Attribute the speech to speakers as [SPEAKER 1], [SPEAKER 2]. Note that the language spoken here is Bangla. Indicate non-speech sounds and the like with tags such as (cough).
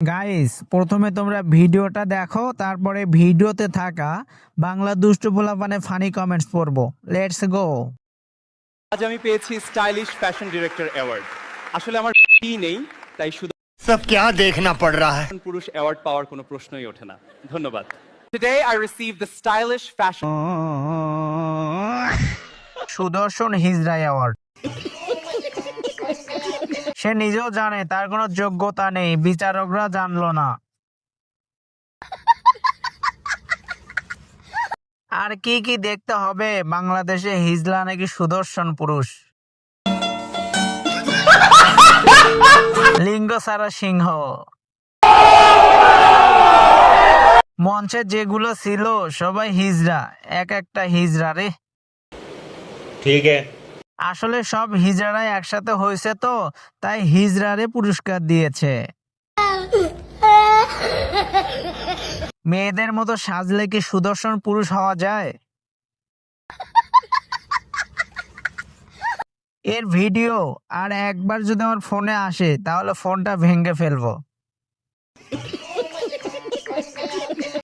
[SPEAKER 1] গাইস প্রথমে তোমরা ভিডিওটা দেখো তারপরে ভিডিওতে থাকা বাংলা দুষ্টু পোলাপানে ফানি কমেন্টস পড়বো লেটস গো
[SPEAKER 2] আজ আমি পেয়েছি স্টাইলিশ ফ্যাশন ডিরেক্টর অ্যাওয়ার্ড আসলে আমার (laughs) কি নেই তাই শুধু
[SPEAKER 3] सब क्या देखना पड़ रहा है
[SPEAKER 2] পুরুষ অ্যাওয়ার্ড পাওয়ার কোনো প্রশ্নই ওঠে না ধন্যবাদ Today I received the stylish fashion
[SPEAKER 1] সুদর্শন হিজরা অ্যাওয়ার্ড সে নিজেও জানে, তার কোনো যোগ্যতা নেই, বিচারকরা জানলো না। আর কি কি দেখতে হবে? বাংলাদেশে হিজলা নাকি সুদর্শন পুরুষ? লিঙ্গ সারা সিংহ। মঞ্চে যেগুলো ছিল, সবাই হিজরা এক একটা হিজরা রে।
[SPEAKER 3] ঠিক আছে
[SPEAKER 1] আসলে সব হিজড়ারাই একসাথে হয়েছে তো, তাই হিজড়ারে পুরস্কার দিয়েছে। মেয়েদের মতো সাজলে কি সুদর্শন পুরুষ হওয়া যায়? এর ভিডিও, আর একবার যদি আমার ফোনে আসে, তাহলে ফোনটা ভেঙে ফেলব।